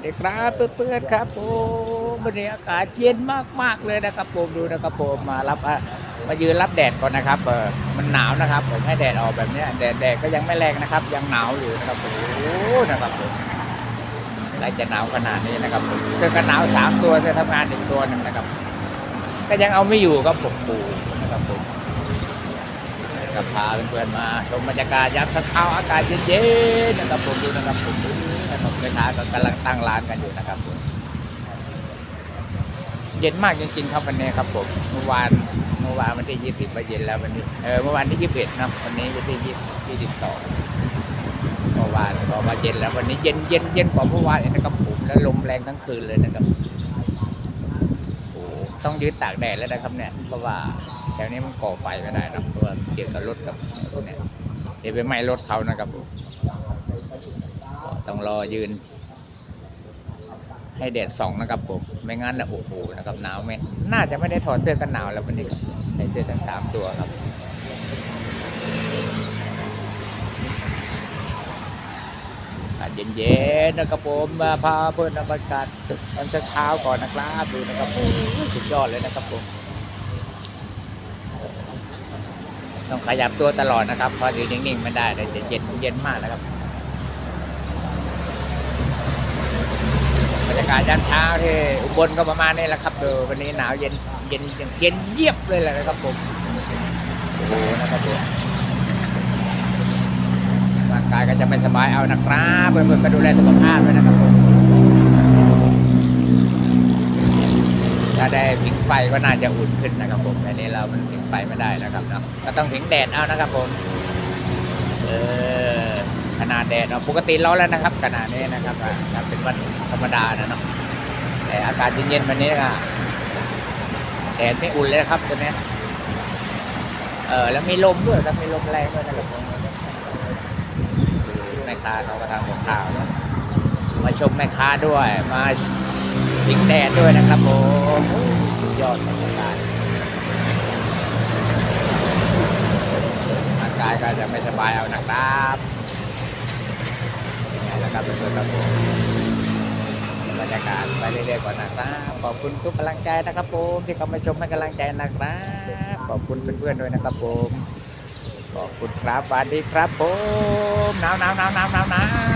วัสดีครับเพื่อนๆครับผมวันนี้อากาศเย็นมากๆเลยนะครับผมดูนะครับผมมารับมายืนรับแดดก่อนนะครับเออมันหนาวนะครับ ผมให้แดดออกแบบนี้แดดแดดก็ยังไม่แรงนะครับ ยังหนาวอยู่นะครับโอ้นะครับผมอะไรจะหนาวขนาดนี้นะครับผมเสื้อกันหนาวสามตัวเสื้อทำงานอีกตัวหนึ่งนะครับ ก็ยังเอาไม่อยู่ครับผมปูนะครับผมกับพาเพื่อนๆมาชมบรรยากาศยามเช้าอากาศเย็นๆนะครับผมดูนะครับผมดู นะครับแม่ค้าก็กำลังตั้งร้านกันอยู่นะครับผมเย็นมากจริงๆครับวันนี้ครับผมเมื่อวานเมื่อวานวันที่ยี่สิบไปเย็นแล้ววันนี้เออเมื่อวานที่ยี่สิบเอ็ดนะวันนี้จะที่ยี่ยี่สิบสองเมื่อวานก็มาเย็นแล้ววันนี้เย็นเย็นเย็นกว่าเมื่อวานอีกนะครับผมแล้วลมแรงทั้งคืนเลยนะครับโอ้ต้องยืนตากแดดแล้วนะครับเนี่ยเพราะว่าแถวนี้มันก่อไฟไม่ได้นะเพราะว่าเกี่ยวกับรถกับพวกเนี้ยเดี๋ยวไปไหม้รถเขานะครับผม ต้องรอยืน ให้แดดส่องนะครับผม ไม่งั้นนะโอ้โหนะครับหนาวไหมน่าจะไม่ได้ถอดเสื้อกันหนาวแล้ววันนี้ใส่เสื้อทั้งสามตัวครับอากาศเย็นๆนะครับผมมาพาเพื่อนบรรยากาศตอนเช้าก่อนนะครับดูนะครับสุดยอดเลยนะครับผมต้องขยับตัวตลอดนะครับเพราะอยู่นิ่งๆไม่ได้เลยเย็นเย็นมากนะครับ บรรยากาศยามเช้าที่อุบลก็ประมาณนี้แหละครับดูวันนี้หนาวเย็นเย็นเย็นเย็นเยียบเลยแหละนะครับผมโอ้โหนะครับผมร่างกายก็จะไม่สบายเอานะครับเพื่อนๆก็ดูแลสุขภาพด้วยนะครับผมถ้าได้ผิงไฟก็น่าจะอุ่นขึ้นนะครับผมอันนี้เรามันผิงไฟไม่ได้นะครับเนาะก็ต้องผิงแดดเอานะครับผม เออ ขนาดแดดเนาะปกติร้อนแล้วนะครับขนาดนี้นะครับอ่าถ้าเป็นวันธรรมดานะเนาะแต่อากาศเย็นๆวันนี้ก็แดดไม่อุ่นเลยครับตัวเนี้ยเออแล้วมีลมด้วยครับมีลมแรงด้วยนะครับผมแม่ค้าเขาก็ทำกับข้าวมาชมแม่ค้าด้วย มาพิงแดดด้วยนะครับผมสุดยอดบรรยากาศร่ากายก็จะไม่สบายเอานะครับ ครับเพื่อนครับผมบรรยากาศไปเรื่อยๆก่อนนะครับขอบคุณทุกกำลังใจนะครับผมที่เข้ามาชมให้กำลังใจนะครับขอบคุณเพื่อนๆด้วยนะครับผมขอบคุณครับสวัสดีครับผมหนาวหนาวหนาวหนาวหนาว